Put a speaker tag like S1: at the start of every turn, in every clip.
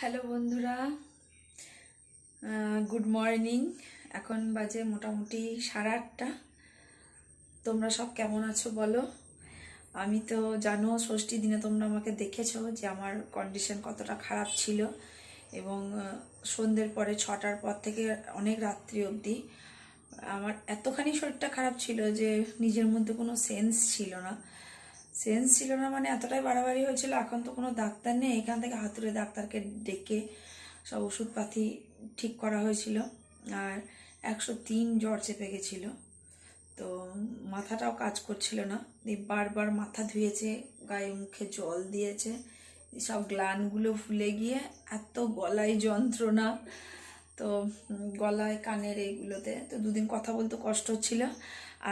S1: Hello বন্ধুরা good morning এখন বাজে মোটামুটি সাড়ে আটটা। তোমরা সব কেমন আছো বলো? আমি তো জানো, ষষ্ঠী দিনে তোমরা আমাকে দেখেছ যে আমার কন্ডিশন কতটা খারাপ ছিল এবং সন্ধ্যের পরে ছটার পর থেকে অনেক রাত্রি অবধি আমার এতখানি শরীরটা খারাপ ছিল যে নিজের মধ্যে কোনো সেন্স ছিল না। সেন্স ছিল না মানে এতটাই বাড়াবাড়ি হয়েছিল, এখন তো কোনো ডাক্তার নেই, এখান থেকে হাতুড়ে ডাক্তারকে ডেকে সব ওষুধপাতি ঠিক করা হয়েছিল। আর একশো তিন জ্বর চেপে গেছিল, তো মাথাটাও কাজ করছিল না। বারবার মাথা ধুয়েছে, গায়ে মুখে জল দিয়েছে, সব গ্লানগুলো ফুলে গিয়ে এত গলায় যন্ত্রণা, তো গলায় কানের এইগুলোতে, তো দুদিন কথা বলতে কষ্ট হচ্ছিল।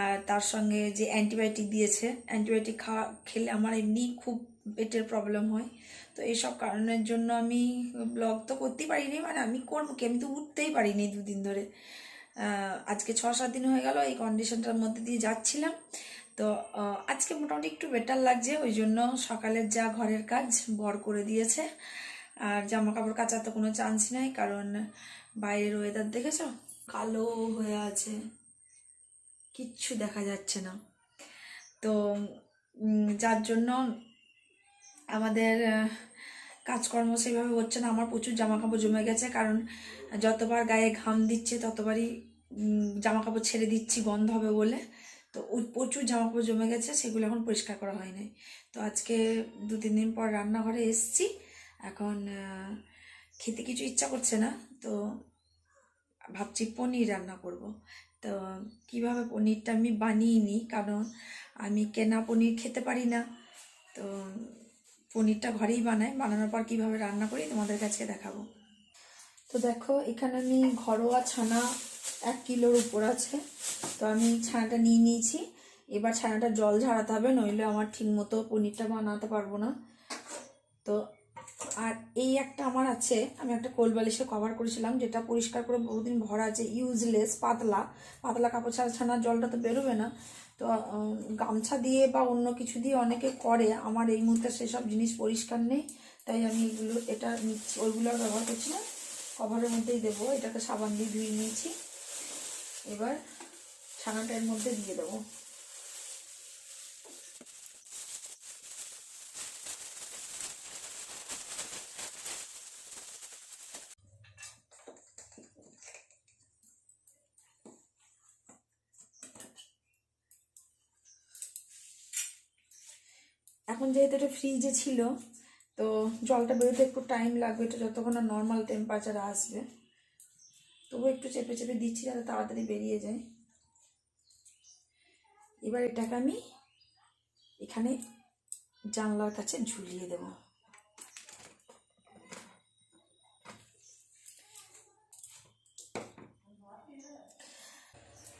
S1: আর তার সঙ্গে যে অ্যান্টিবায়োটিক দিয়েছে, অ্যান্টিবায়োটিক খাওয়া খেলে আমার এমনি খুব পেটের প্রবলেম হয়। তো এইসব কারণের জন্য আমি ব্লগ তো করতেই পারিনি মানে আমি করব কি? আমি তো উঠতেই পারিনি দুদিন ধরে। আজকে ছ সাত দিন হয়ে গেল, এই কন্ডিশনটার মধ্যে দিয়ে যাচ্ছিলাম। তো আজকে মোটামুটি একটু বেটার লাগছে, ওই জন্য সকালের যা ঘরের কাজ বর করে দিয়েছে। আর জামা কাপড় কাচার তো কোনো চান্স নাই, কারণ বাইরের ওয়েদার দেখেছ? কালো হয়ে আছে। কিচ্ছু দেখা যাচ্ছে না। তো যার জন্য আমাদের কাজকর্ম সেভাবে হচ্ছে না। আমার প্রচুর জামা কাপড় জমে গেছে কারণ যতবার গায়ে ঘাম দিচ্ছে ততবারই জামা কাপড় ছেড়ে দিচ্ছি গন্ধ হবে বলে। তো প্রচুর জামা কাপড় জমে গেছে, সেগুলো এখন পরিষ্কার করা হয় নাই। তো আজকে দু, তিন দিন পর রান্নাঘরে এসছি। এখন খেতে কিছু ইচ্ছা করছে না। তো ভাবছি পনির রান্না করব। তো কীভাবে পনিরটা আমি বানিয়ে নিই? কারণ আমি কেনা পনির খেতে পারি না। তো পনিরটা ঘরেই বানাই। বানানোর পর কীভাবে রান্না করি তোমাদের কাছে দেখাবো। তো দেখো, এখানে আমি ঘরোয়া ছানা এক কিলোর উপর আছে। তো আমি ছানাটা নিয়ে নিয়েছি। এবার ছানাটা জল ঝাড়াতে হবে, নইলে আমার ঠিক মতো পনিরটা বানাতে পারব না। তো আর এই একটা আমার আছে, আমি একটা কোল বালিশে কভার করেছিলাম, যেটা পরিষ্কার করে বহুদিন ভরা আছে ইউজলেস পাতলা। পাতলা কাপড় ছাড়া ছানার জলটা তো বেরোবে না। তো গামছা দিয়ে বা অন্য কিছু দিয়ে অনেকে করে, আমার এই মুহূর্তে সেসব জিনিস পরিষ্কার নেই। তাই আমি এগুলো, এটা নিচ্ছি, ওইগুলো ব্যবহার করছি না কভারের মধ্যেই দেবো এটাকে সাবান দিয়ে ধুয়ে নিয়েছি। এবার ছানাটা এর মধ্যে দিয়ে দেবো। এখন যেহেতু এটা ফ্রিজে ছিল, তো জলটা বেরোতে একটু টাইম লাগবে, এটা যতক্ষণ না নর্মাল টেম্পারেচার আসবে। তবু একটু চেপে চেপে দিচ্ছি যাতে তাড়াতাড়ি বেরিয়ে যায়। এবার এটাকে আমি এখানে জানলার কাছে ঝুলিয়ে দেব।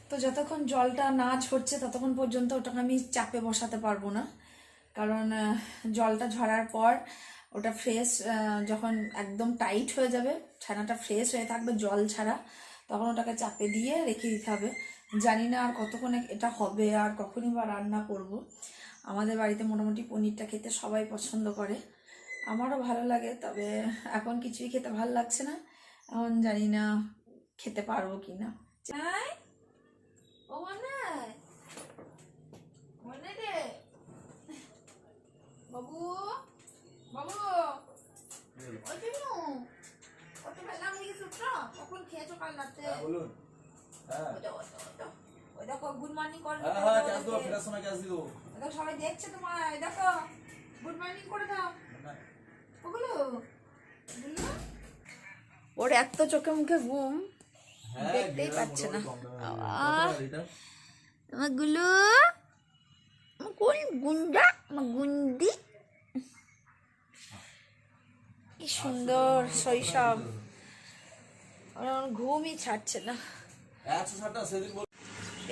S1: তো যতক্ষণ জলটা না ছড়ছে ততক্ষণ পর্যন্ত ওটাকে আমি চাপে বসাতে পারব না। কারণ জলটা ঝরার পর ওটা ফ্রেশ যখন একদম টাইট হয়ে যাবে, ছানাটা ফ্রেশ হয়ে থাকবে জল ছাড়া, তখন ওটাকে চাপে দিয়ে রেখে দিতে হবে। জানি না আর কতক্ষণে এটা হবে আর কখনই বা রান্না করব। আমাদের বাড়িতে মোটামুটি পনিরটা খেতে সবাই পছন্দ করে। আমারও ভালো লাগে, তবে এখন কিছুই খেতে ভালো লাগছে না। এখন জানি না খেতে পারব কি না দেখছে তোমার দেখো গুড মর্নিং করে দাও। ওগুলো? ওর এত চোখে মুখে ঘুম
S2: হ্যাঁ
S1: দেখতেই পাচ্ছে না। আমারগুলো কোন গুন্ডা আমার গুন্ডি কি সুন্দর শৈশব। ঘুমই ছাড়ছে না।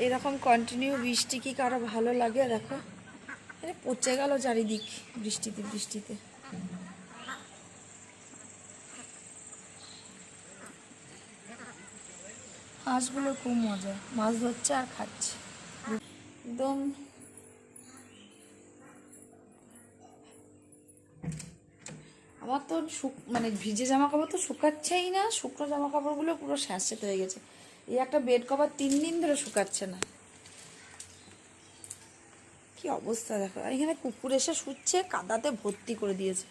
S1: এরকম কন্টিনিউ বৃষ্টি কি কারও ভালো লাগে? দেখো। পচে গেল চারিদিক বৃষ্টিতে বৃষ্টিতে। হাঁসগুলো খুব মজা, মাছ ধরছে আর খাচ্ছে। একদম আমার তো শুক মানে ভিজে জামা কাপড় তো শুকাচ্ছেই না, শুকনো জামা কাপড়গুলো পুরো স্যাঁতস্যাঁত হয়ে গেছে। এই একটা বেড কভার তিন দিন ধরে শুকাচ্ছে না। কি অবস্থা? দেখো আর এখানে কুকুর এসে শুচ্ছে, কাদাতে ভর্তি করে দিয়েছে।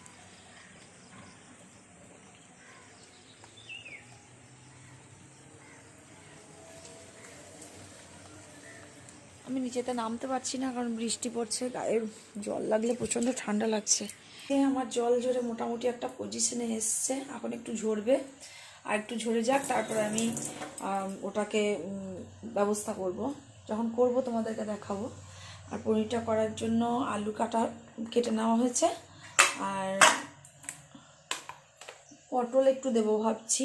S1: আমি নিচেতে নামতে পারছি না, কারণ বৃষ্টি পড়ছে গায়ে জল লাগলে প্রচণ্ড ঠান্ডা লাগছে। আমার জল ঝরে মোটামুটি একটা পজিশনে এসছে। এখন একটু ঝরবে, আর একটু ঝরে যাক, তারপরে আমি ওটাকে ব্যবস্থা করব। যখন করব, তোমাদেরকে দেখাবো। আর পনিরটা করার জন্য আলু কাটা কেটে নেওয়া হয়েছে। আর পটল একটু দেবো ভাবছি।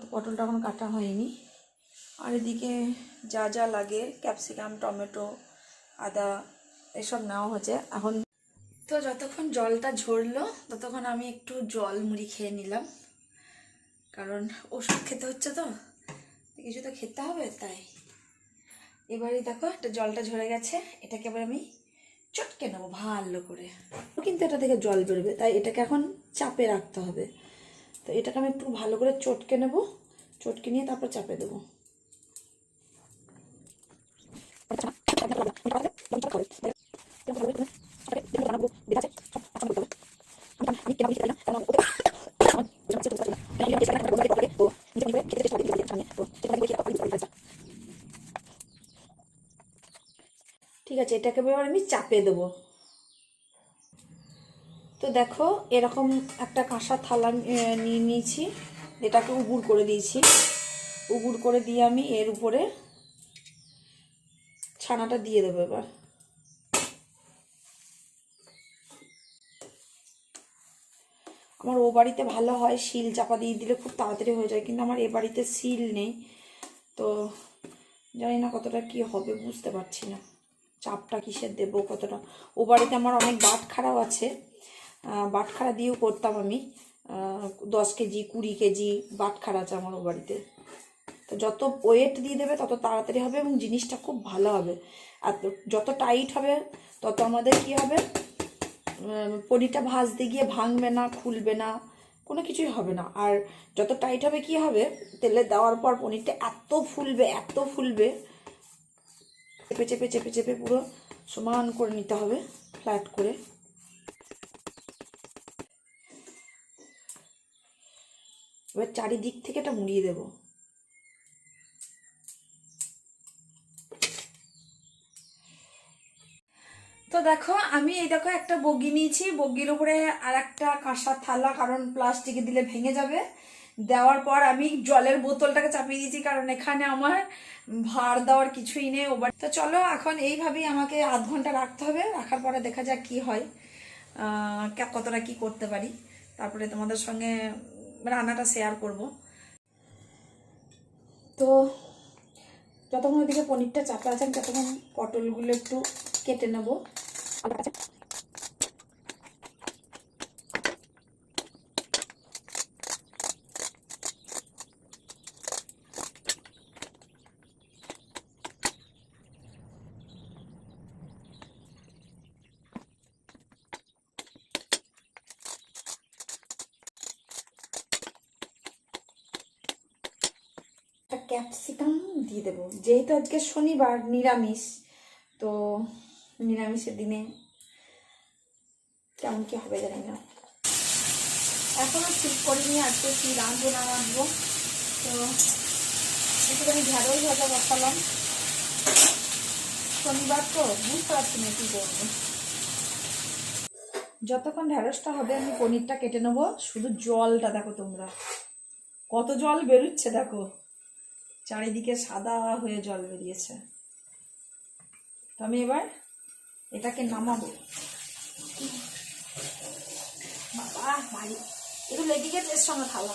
S1: তো পটলটা এখন কাটা হয়নি। আর এদিকে যা যা লাগে, ক্যাপসিকাম, টমেটো, আদা, এসব নেওয়া হয়েছে। এখন তো যতক্ষণ জলটা ঝরলো, ততক্ষণ আমি একটু জল মুড়ি খেয়ে নিলাম। কারণ ওষুধ খেতে হচ্ছে তো কিছু তো খেতে হবে তাই। এবারে দেখো একটা জলটা ঝরে গেছে। এটাকে এবার আমি চটকে নেব ভালো করে। কিন্তু এটা থেকে জল বেরোবে, তাই এটাকে এখন চাপে রাখতে হবে। তো এটাকে আমি একটু ভালো করে চটকে নেব, চটকে নিয়ে তারপর চাপে দেবো। ঠিক আছে, এটাকে এবার আমি চাপে দেবো। তো দেখো, এরকম একটা কাঁসা থালা নিয়ে নিয়েছি, এটাকে উগুর করে দিয়েছি। উগুর করে দিয়ে আমি এর উপরে ছানাটা দিয়ে দেবো এবার। আমার ও বাড়িতে ভালো হয়, শিল চাপা দিয়ে দিলে খুব তাড়াতাড়ি হয়ে যায়, কিন্তু আমার এ বাড়িতে শিল নেই। তো জানি না কতটা কি হবে, বুঝতে পারছি না। চাপটা কিসের দেবো, কতটা? ও বাড়িতে আমার অনেক বাটখারাও আছে। বাটখারা দিয়েও করতাম আমি। দশ কেজি, কুড়ি কেজি বাটখারা আছে আমার ও বাড়িতে। তো যত ওয়েট দিয়ে দেবে, তত তাড়াতাড়ি হবে এবং জিনিসটা খুব ভালো হবে। আর যত টাইট হবে, তত আমাদের কি হবে? পনিরটা ভাজতে গিয়ে ভাঙবে না, খুলবে না, কোনো কিছুই হবে না। আর যত টাইট হবে, কি হবে? তেলে দেওয়ার পর পনিরটা এত ফুলবে এত ফুলবে চেপে চেপে চেপে চেপে পুরো সমান করে নিতে হবে ফ্ল্যাট করে। এবার চারিদিক থেকে এটা মুড়িয়ে দেবো। তো দেখো, আমি এই দেখো একটা বগি নিয়েছি। বগির উপরে আর একটা কাঁসার থালা, কারণ প্লাস্টিকে দিলে ভেঙে যাবে। দেওয়ার পর আমি জলের বোতলটাকে চাপিয়ে দিয়েছি, কারণ এখানে আমার ভার দেওয়ার কিছুই নেই ওবার তো চলো, এখন এইভাবেই আমাকে আধ ঘণ্টা রাখতে হবে, রাখার পরে দেখা যাক কি হয় কতটা কি করতে পারি। তারপরে তোমাদের সঙ্গে রান্নাটা শেয়ার করব। তো যতক্ষণ ওইদিকে পনিরটা চাপা আছে, আমি ততক্ষণ পটলগুলো একটু কেটে নেব। ক্যাপসিকাম দিয়ে দেবো। যেহেতু আজকে শনিবার, নিরামিষ, তো নিরামিষের দিনে কেমন কি হবে জানি না। এখনও ঠিক করিনি, আজকে কি রাঁধবো না রাঁধবো। তো একটুখানি ঢ্যাঁড়স ভাজা বসালাম। শনিবার তো, বুঝতে পারছি না কী করব। যতক্ষণ ঢ্যাঁড়সটা হবে, আমি পনিরটা কেটে নেব। শুধু জলটা দেখো তোমরা। কত জল বেরোচ্ছে দেখো। চারিদিকে সাদা হয়ে জল বেরিয়েছে। তো আমি এবার এটাকে নামাবো। বাবা ভারী একটু লেগে গেছে এর সঙ্গে থালা।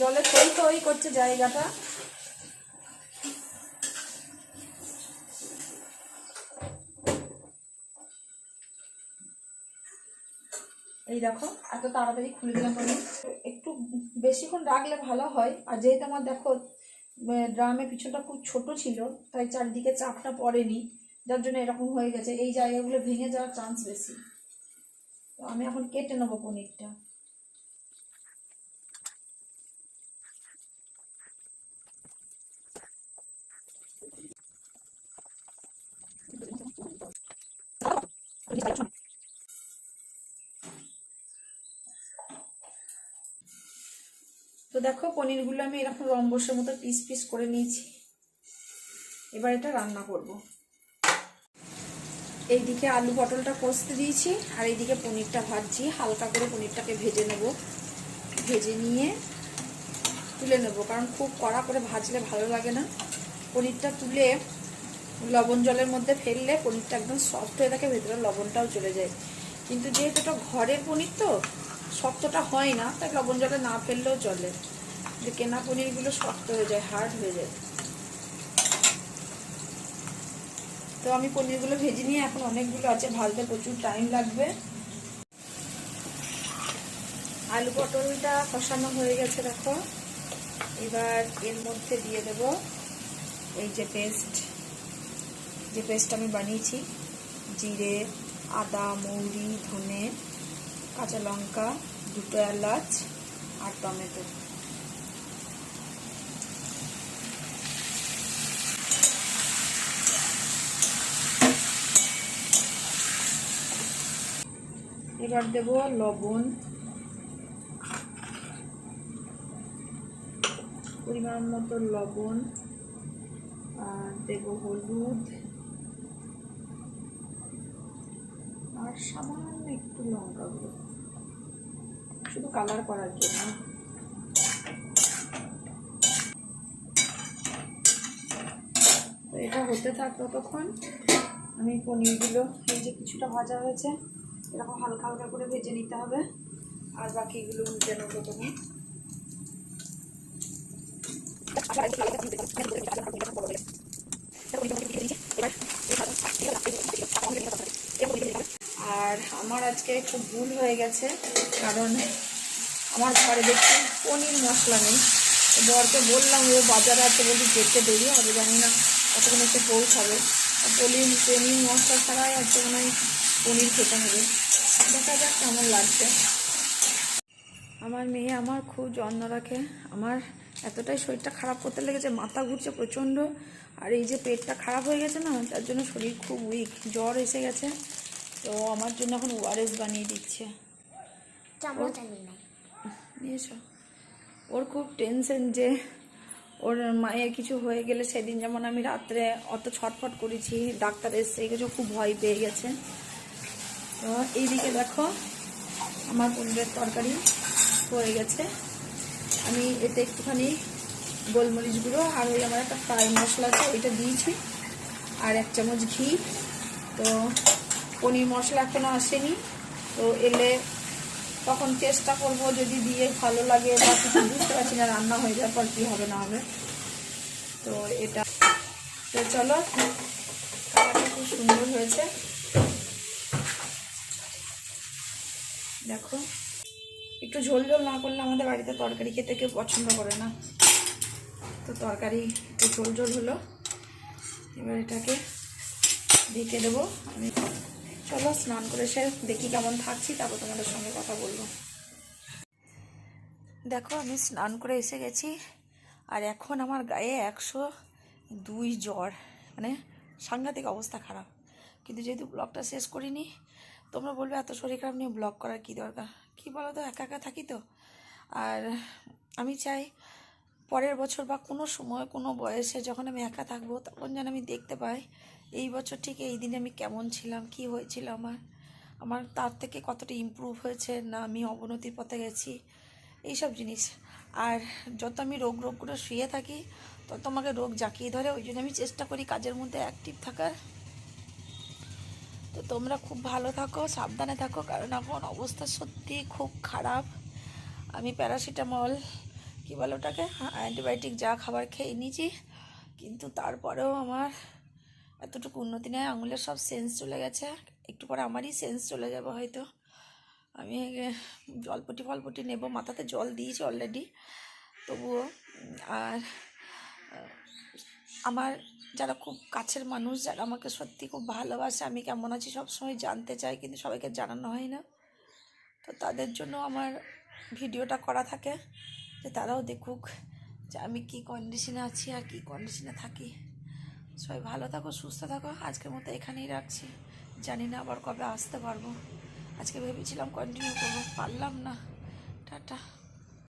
S1: জলে থই থই করছে জায়গাটা। এই দেখো, এত তাড়াতাড়ি খুলে দিলাম আমি একটু বেশিক্ষণ রাখলে ভালো হয়। আর যেহেতু আমার দেখো ড্রামের পিছনটা খুব ছোট ছিল, তাই চারিদিকে চাপটা পড়েনি। যার জন্য এরকম হয়ে গেছে। এই জায়গাগুলো ভেঙে যাওয়ার চান্স বেশি। তো আমি এখন কেটে নেব পনিরটা। দেখো পনিরগুলো আমি এরকম রম্বসের মতো পিস পিস করে নিয়েছি। এবার এটা রান্না করব। এইদিকে আলু পটলটা কষতে দিয়েছি, আর এইদিকে পনিরটা ভাজছি। হালকা করে পনিরটাকে ভেজে নেব। ভেজে নিয়ে তুলে নেব, কারণ খুব কড়া করে ভাজলে ভালো লাগে না। পনিরটা তুলে লবণ জলের মধ্যে ফেললে পনিরটা একদম সফট হয়ে থাকে, ভেতরে লবণটাও চলে যায়। কিন্তু যেহেতু এটা ঘরের পনির তো শক্তটা হয় না, তাই লবণ জলে না ফেললেও চলে। যে কেনা পনিরগুলো শক্ত হয়ে যায় হার্ড হয়ে যায়। তো আমি পনিরগুলো ভেজে নিয়ে এখন অনেকগুলো আছে, ভাজতে প্রচুর টাইম লাগবে। আলু পটলটা কষানো হয়ে গেছে, দেখো। এবার এর মধ্যে দিয়ে দেব এই যে পেস্ট যে পেস্ট আমি বানিয়েছি, জিরে, আদা, মৌরি, ধনে। কাঁচা লঙ্কা, দুটো এলাচ আর টমেটো। এবার দেব লবণ। পরিমাণ মতো লবণ আর দেব হলুদ। আর সামান্য একটু লঙ্কা গুঁড়ো শুধু কালার করার জন্য এটা হতে থাক ততক্ষণ আমি পনিরগুলো এই যে কিছুটা ভাজা হয়েছে এরকম হালকা হালকা করে ভেজে নিতে হবে আর বাকিগুলো উল্টে নেব তখন আর আমার আজকে একটু ভুল হয়ে গেছে, কারণ আমার ঘরে দেখছি পনির মশলা নেই। বরকে বললাম, ও বাজারে আছে বলছি যেতে দেরি হবে, জানি না কতক্ষণ এসে পৌঁছাবে। পনির পনির মশলা ছাড়াই আজকে মনে হয় পনির খেতে হবে। দেখা যাক কেমন লাগছে। আমার মেয়ে আমার খুব যত্ন রাখে। আমার এতটাই শরীরটা খারাপ করতে লেগেছে, মাথা ঘুরছে প্রচণ্ড। আর এই যে পেটটা খারাপ হয়ে গেছে না, তার জন্য শরীর খুব উইক জ্বর এসে গেছে। তো আমার জন্য এখন ওআরএস বানিয়ে দিচ্ছে। নিয়েছো? ওর খুব টেনশন যে ওর মায়ের কিছু হয়ে গেলে সেদিন যেমন আমি রাত্রে অত ছটফট করেছি ডাক্তার এসে কিছু খুব ভয় পেয়ে গেছে। তো এইদিকে দেখো আমার পনিরের তরকারি হয়ে গেছে। আমি এতে একটুখানি গোলমরিচ গুঁড়ো আর ওই আমার একটা ফ্রাই মশলা আছে ওইটা দিয়েছি। আর এক চামচ ঘি। তো পনির মশলা এখনও আসেনি। তো এলে তখন চেষ্টা করব যদি দিয়ে ভালো লাগে বা কিছু বুঝতে পারছি না রান্না হয়ে যাওয়ার পর কী হবে না হবে। তো এটা তো চলো খুব সুন্দর হয়েছে। দেখো, একটু ঝোল ঝোল না করলে আমাদের বাড়িতে তরকারি খেতে কেউ পছন্দ করে না। তো তরকারি একটু ঝোল ঝোল হলো। এবার এটাকে ঢেকে দেবো। আমি চলো, স্নান করে সে দেখি কেমন থাকছি, তারপর তোমাদের সঙ্গে কথা বলব। দেখো, আমি স্নান করে এসে গেছি, আর এখন আমার গায়ে একশো দুই জ্বর। মানে সাংঘাতিক অবস্থা খারাপ। কিন্তু যেহেতু ব্লগটা শেষ করিনি, তোমরা বলবে, এত শরীর খারাপ নিয়ে ব্লগ করার কী দরকার? কী বলো তো একা একা থাকি তো। আর আমি চাই, পরের বছর বা কোনো সময়, কোনো বয়সে যখন আমি একা থাকব, তখন যেন আমি দেখতে পাই এই বছর ঠিক এই দিনে আমি কেমন ছিলাম, কি হয়েছিল আমার আমার তার থেকে কতটা ইমপ্রুভ হয়েছে, না আমি অবনতির পথে গেছি, এইসব জিনিস। আর যত আমি রোগ রোগ করে শুয়ে থাকি, তত আমাকে রোগ জাকিয়ে ধরে, ওই জন্য আমি চেষ্টা করি কাজের মধ্যে অ্যাক্টিভ থাকার। তো তোমরা খুব ভালো থাকো, সাবধানে থাকো, কারণ এখন অবস্থা সত্যি খুব খারাপ। আমি প্যারাসিটামল, কী বলে ওটাকে অ্যান্টিবায়োটিক যা খাবার খেয়ে নিয়েছি, কিন্তু তারপরেও আমার এতটুকু উন্নতি নেই। আঙুলের সব সেন্স চলে গেছে। একটু পরে আমারই সেন্স চলে যাবে হয়তো। আমি জলপটি ফলপটি নেব। মাথাতে জল দিয়েছি অলরেডি তবুও, আর আমার যারা খুব কাছের মানুষ, যারা আমাকে সত্যি খুব ভালোবাসে, আমি কেমন আছি সবসময় জানতে চাই, কিন্তু সবাইকে জানানো হয় না। তো তাদের জন্য আমার ভিডিওটা করা থাকে, যে তারাও দেখুক যে আমি কী কন্ডিশনে আছি আর কী কন্ডিশনে থাকি। সবাই ভালো থাকো, সুস্থ থাকো। আজকের মতো এখানেই রাখছি। জানি না আবার কবে আসতে পারব। আজকে ভেবেছিলাম কন্টিনিউ করব, পারলাম না। টাটা।